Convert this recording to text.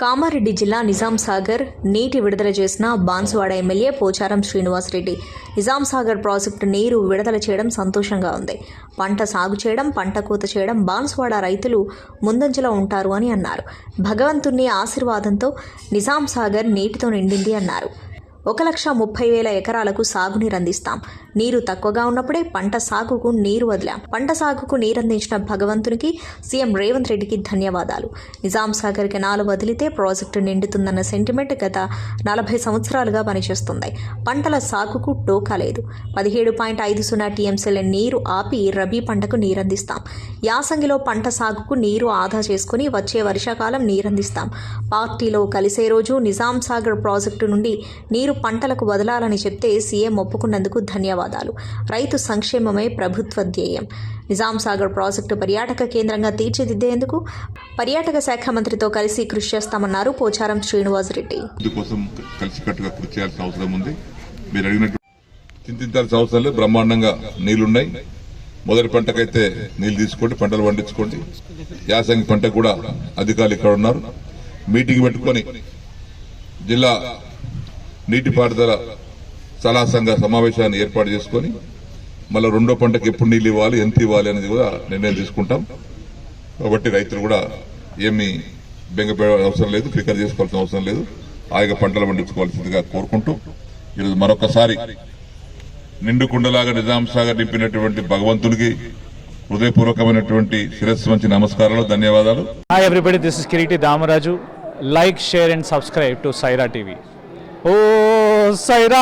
కామారెడ్డి జిల్లా నిజాం సాగర్ నీటి విడుదల చేసిన బాన్సువాడ ఎమ్మెల్యే పోచారం శ్రీనివాసరెడ్డి. నిజాం సాగర్ ప్రాజెక్టు నీరు విడుదల చేయడం సంతోషంగా ఉంది. పంట సాగు చేయడం పంట కోత చేయడం బాన్సువాడ రైతులు ముందంజలో ఉంటారు అని అన్నారు. భగవంతుని ఆశీర్వాదంతో నిజాం సాగర్ నీటితో నిండింది అన్నారు. ఒక లక్ష ముప్పై వేల ఎకరాలకు సాగునీరు అందిస్తాం నీరు తక్కువగా ఉన్నప్పుడే పంట సాగుకు నీరు వదిలాం. పంట సాగుకు నీరందించిన భగవంతునికి సీఎం రేవంత్ రెడ్డికి ధన్యవాదాలు. నిజాం సాగర్ కెనాలు వదిలితే ప్రాజెక్టు నిండుతుందన్న సెంటిమెంట్ గత నలభై సంవత్సరాలుగా పనిచేస్తుంది పంటల సాగుకు టోకా లేదు. పదిహేడు పాయింట్ ఐదు సున్నా టీఎంసీల నీరు ఆపి రబీ పంటకు నీరందిస్తాం. యాసంగిలో పంట సాగుకు నీరు ఆదా చేసుకుని వచ్చే వర్షాకాలం నీరందిస్తాం. పార్టీలో కలిసే రోజు నిజాం సాగర్ ప్రాజెక్టు నుండి నీరు పంటలకు వదలాలని చెప్తే సీఎం ఒప్పుకున్నందుకు ధన్యవాదాలు. రైతు సంక్షేమమే ప్రభుత్వ ధ్యేయం. నిజాం సాగర్ ప్రాజెక్టు పర్యాటక కేంద్రంగా తీర్చిదిద్దేందుకు పర్యాటక శాఖ మంత్రితో కలిసి కృషి చేస్తామన్నారు పోచారం శ్రీనివాసరెడ్డి అభివృద్ధి కోసం కలిసికట్టుగా కృషి చేయాల్సిన అవసరం ఉంది. మీరు అడిగినట్టు చింతించాల్సిన అవసరం లేదు. బ్రహ్మాండంగా నీళ్ళున్నాయి. మొదటి పంటకైతే నీళ్ళు తీసుకోండి పంటలు పండించుకోండి. యాసంగి పంట కూడా అధికారులు ఇక్కడ ఉన్నారు. మీటింగ్ పెట్టుకొని జిల్లా నీటిపారుదల సలహా సంఘ సమావేశాన్ని ఏర్పాటు చేసుకొని మళ్ళీ రెండో పంటకి ఎప్పుడు నీళ్ళు ఇవ్వాలి ఎంత ఇవ్వాలి అనేది కూడా నిర్ణయం తీసుకుంటాం. కాబట్టి రైతులు కూడా ఏమీ బెంగపడే అవసరం లేదు ఫికర్ చేసుకోవాల్సిన అవసరం లేదు. హాయిగా పంటలు పండించుకోవాల్సిందిగా కోరుకుంటూ ఈరోజు మరొకసారి నిండుకుండలాగా నిజాం సాగర్ నింపినటువంటి భగవంతునికి హృదయపూర్వకమైనటువంటి శిరస్సు మంచి నమస్కారాలు ధన్యవాదాలు. Hi everybody this is Kireeti Damaraju like share and subscribe to Saira TV oh Sye Raa